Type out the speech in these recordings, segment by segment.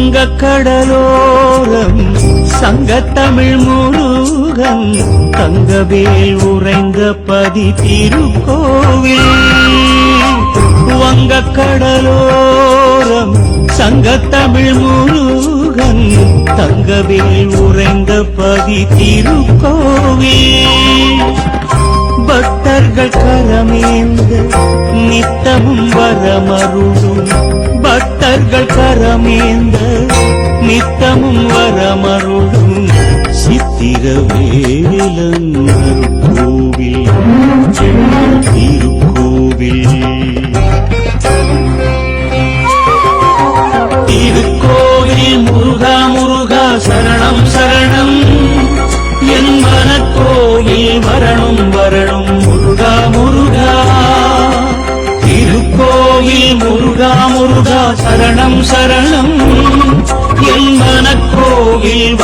வங்கக்கடலோரம் சங்கத்தமிழ் முருகன் தங்கவேல் உறைந்த பதி திருக்கோவில். வங்க வங்கக்கடலோரம் சங்கத்தமிழ் முருகன் தங்கவேல் உறைந்த பதி திருக்கோவில். பக்தர்கள் கரமேந்த நித்தமும் வரமருளும். பக்தர்கள் கரமேந்த நித்தமும் வரமருளும். சித்திர வேலன் சரணம் சரணம். என் மனக்கோயில்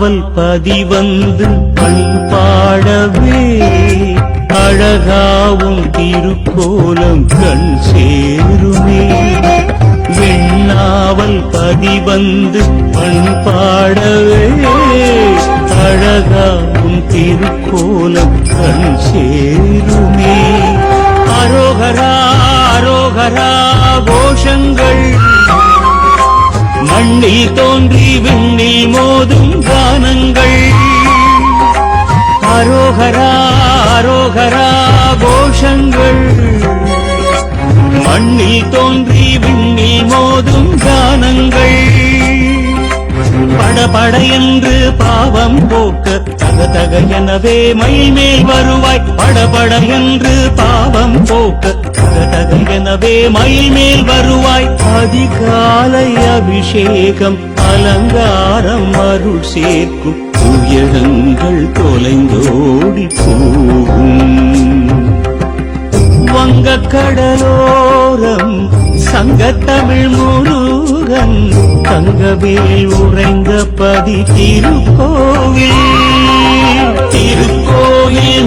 நாவல் பதிவந்து பண்பாடவே அழகாவும் திருக்கோலம் கண் சேருமே. வெண்ணாவல் பதிவந்து பண்பாடவே அழகாவும் திருக்கோலம் கண் சேருமே. அரோகரா அரோகரா கோஷங்கள் மண்ணில் தோன்றி விண்ணில் மோதும் கானங்கள். அரோகரா அரோகரா கோஷங்கள். மண்ணில் தோன்றி விண்ணில் மோதும் கானங்கள். படபட என்று பாவம் போக்க தக எனவே மைமேல் வருவாய். படபட என்று பாவம் போக்க தக எனவே மைமேல் வருவாய். அதிகாலை அபிஷேகம் அலங்காரம் அருள் சேர்க்கும். துயரங்கள் தொலைந்தோடி போகும். வங்கக்கடலோரம் சங்கத்தமிழ் முருகன் தங்கவேல் உறைந்த பதி திருக்கோவில். திருக்கோயில்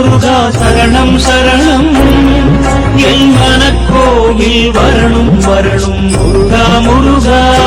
முருகா சரணம் சரணம். என் மனக்கோயில் வரணும் வரணும். முருகா முருகா.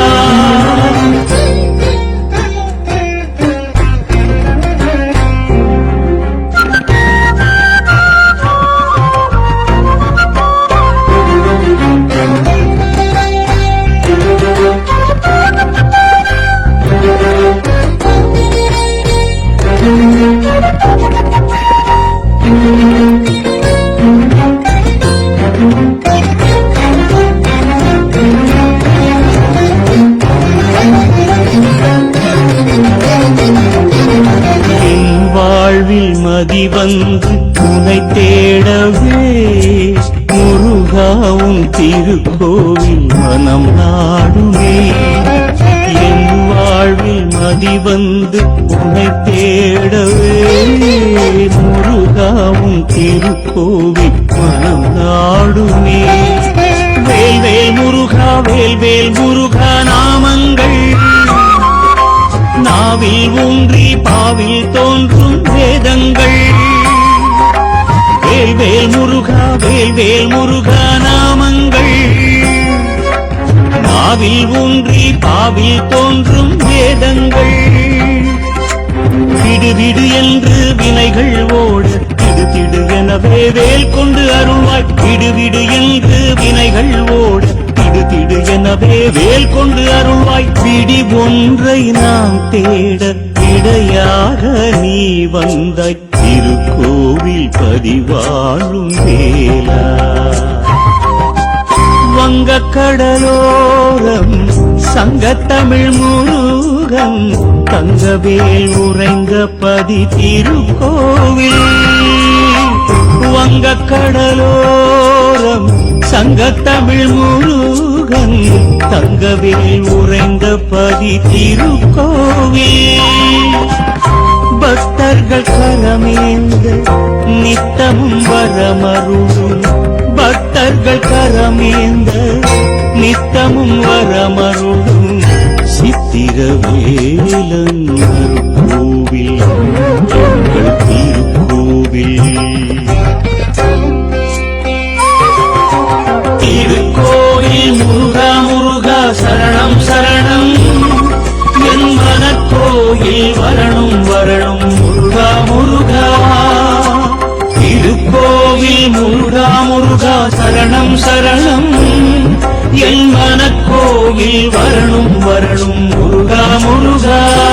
வந்து உனை தேடவே. முருகாவும் திருக்கோவில் மனம் நாடுமே. என் வாழ்வில் மதி வந்து உனை தேடவே. முருகாவும் திருக்கோவில் மனம் நாடுமே. வேல் வேல் முருகா வேல் வேல் முருகா நாமங்கள். நாவில் ஊன்றி பாவில் தோன்றும் வேதங்கள். வேல்வேல் முருகா வேல்வேல் முருகா நாமங்கள். நாவில் ஊன்றி பாவில் தோன்றும் வேதங்கள். விடு விடு என்று வினைகள் ஓட திடு திடு எனவே வேல் கொண்டு அருள்வாய். விடு விடு என்று வினைகள் ஓட திடு வேல் கொண்டு அருள்வாய். பிடி ஒன்றை நாம் தேட இடையாக நீ வந்தாய். திருக்கோவில் பதிவாழும் வேலா வங்க வங்கக்கடலோரம் சங்கத்தமிழ் முருகன் தங்கவேல் உறைந்த பதி திருக்கோவில். வங்க கடலோரம் தங்க தமிழ் முருகன் தங்கவில் உறைந்த பதி திருக்கோவில். பக்தர்கள் கரமேந்த நித்தமும் வரமருளும். பக்தர்கள் கரமேந்த நித்தமும் வரமருளும். சித்திரவேலன் முருகா சரணம் சரணம். என் மனக்கோயில் வரணும் வரணும் முருகா முருகா.